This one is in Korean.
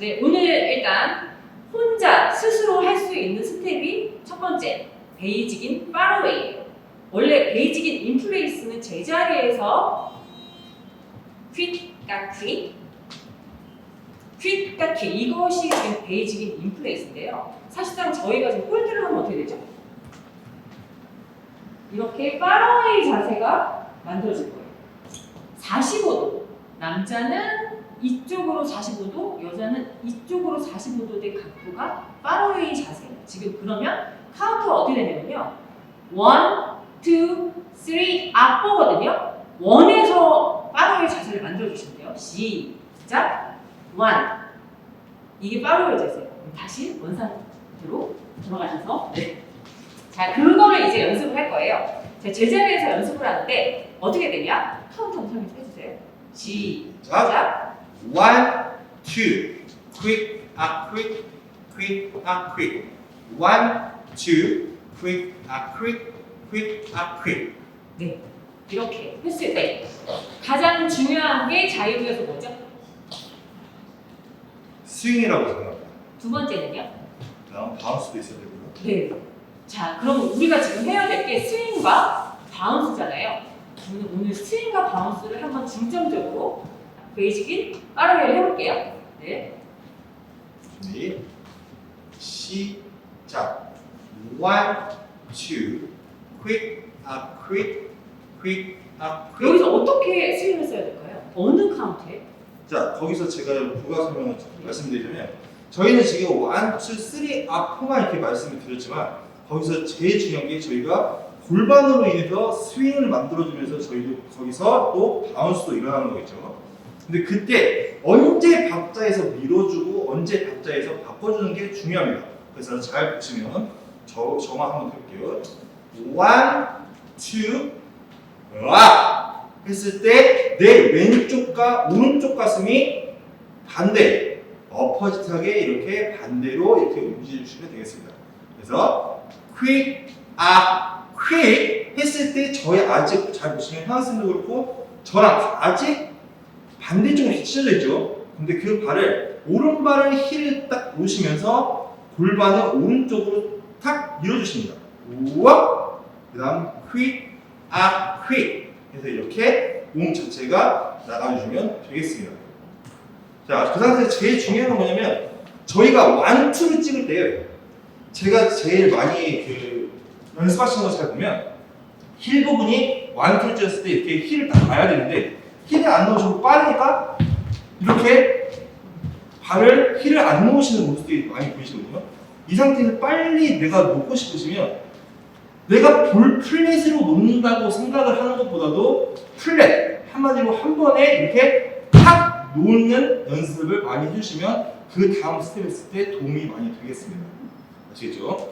네, 오늘 일단 혼자 스스로 할 수 있는 스텝이 첫 번째 베이직인 파로웨이예요. 원래 베이직인 인플레이스는 제자리에서 퀵과 퀵, 퀵과 퀵 이것이 지금 베이직인 인플레이스인데요. 사실상 저희가 지금 홀드를 하면 어떻게 되죠? 이렇게 파로웨이 자세가 만들어질 거예요. 45도. 남자는 이쪽으로 45도, 여자는 이쪽으로 45도 된 각도가 파로웨이 자세예요. 지금 그러면 카운터가 어떻게 되냐면요. 1, 2, 3, 앞보거든요. 원에서 파로웨이 자세를 만들어주시면 돼요. 시작. 1. 이게 파로웨이 자세예요. 다시 원상태로 돌아가셔서 네. 자, 그거를 이제 연습을 할 거예요. 자, 제자리에서 연습을 하는데 어떻게 되냐? 카운터 설명 좀 해주세요. 시작. One, two, quick, ah, quick, quick, ah, quick. One, two, quick, ah, quick, quick, ah, quick. 네. 이렇게 했을 때 가장 중요한 게 자유에서 뭐죠? 스윙이라고 생각합니다. 두 번째는요? 그다음 바운스도 있어야 되고요. 네. 자, 그럼 우리가 지금 해야 될 게 스윙과 바운스잖아요. 저는 오늘 스윙과 바운스를 한번 중점적으로 베이직인 빠르게 해볼게요. 네. 준비. 시작. One, two, quick, ah, quick, quick, ah, quick. 여기서 어떻게 스윙을 써야 될까요? 어느 카운트에? 자, 거기서 제가 부가 설명을 말씀드리자면 저희는 지금 1, 2, 3, 앞만 이렇게 말씀을 드렸지만 거기서 제일 중요한 게 저희가 골반으로 인해서 스윙을 만들어주면서 저희도 거기서 또 바운스도 일어나는 거겠죠. 근데 그때 언제 박자에서 밀어주고 언제 박자에서 바꿔주는 게 중요합니다. 그래서 잘 보시면 저, 저만 한번 해볼게요. 1, 2, 와! 했을 때 내 왼쪽과 오른쪽 가슴이 반대 어퍼짓하게 이렇게 반대로 이렇게 움직여 주시면 되겠습니다. 그래서 quick, 아, quick 했을 때 저희 아직 잘 보시면 하나쌤도 그렇고 저랑 아직 이렇게 찢어져 있죠. 근데 그 발을 오른발을 힐을 딱 놓으시면서 골반을 오른쪽으로 탁 밀어주십니다. 우와! 그 다음 quick, 아, quick 해서 이렇게 몸 자체가 나가주시면 되겠습니다. 자, 그 상태에서 제일 중요한 건 뭐냐면 저희가 완투를 찍을 때요. 제가 제일 많이 그 연습하시는 거 잘 보면 힐 부분이 완투를 찍었을 때 이렇게 힐을 딱 봐야 되는데 힐을 안 넣으시고 빠르니까 이렇게 발을 힐을 안 놓으시는 모습들이 많이 보이시거든요. 이 상태에서 빨리 내가 놓고 싶으시면 내가 볼 플랫으로 놓는다고 생각을 하는 것보다도 플랫 한마디로 한 번에 이렇게 탁 놓는 연습을 많이 해주시면 그 다음 스텝 했을 때 도움이 많이 되겠습니다. 아시겠죠?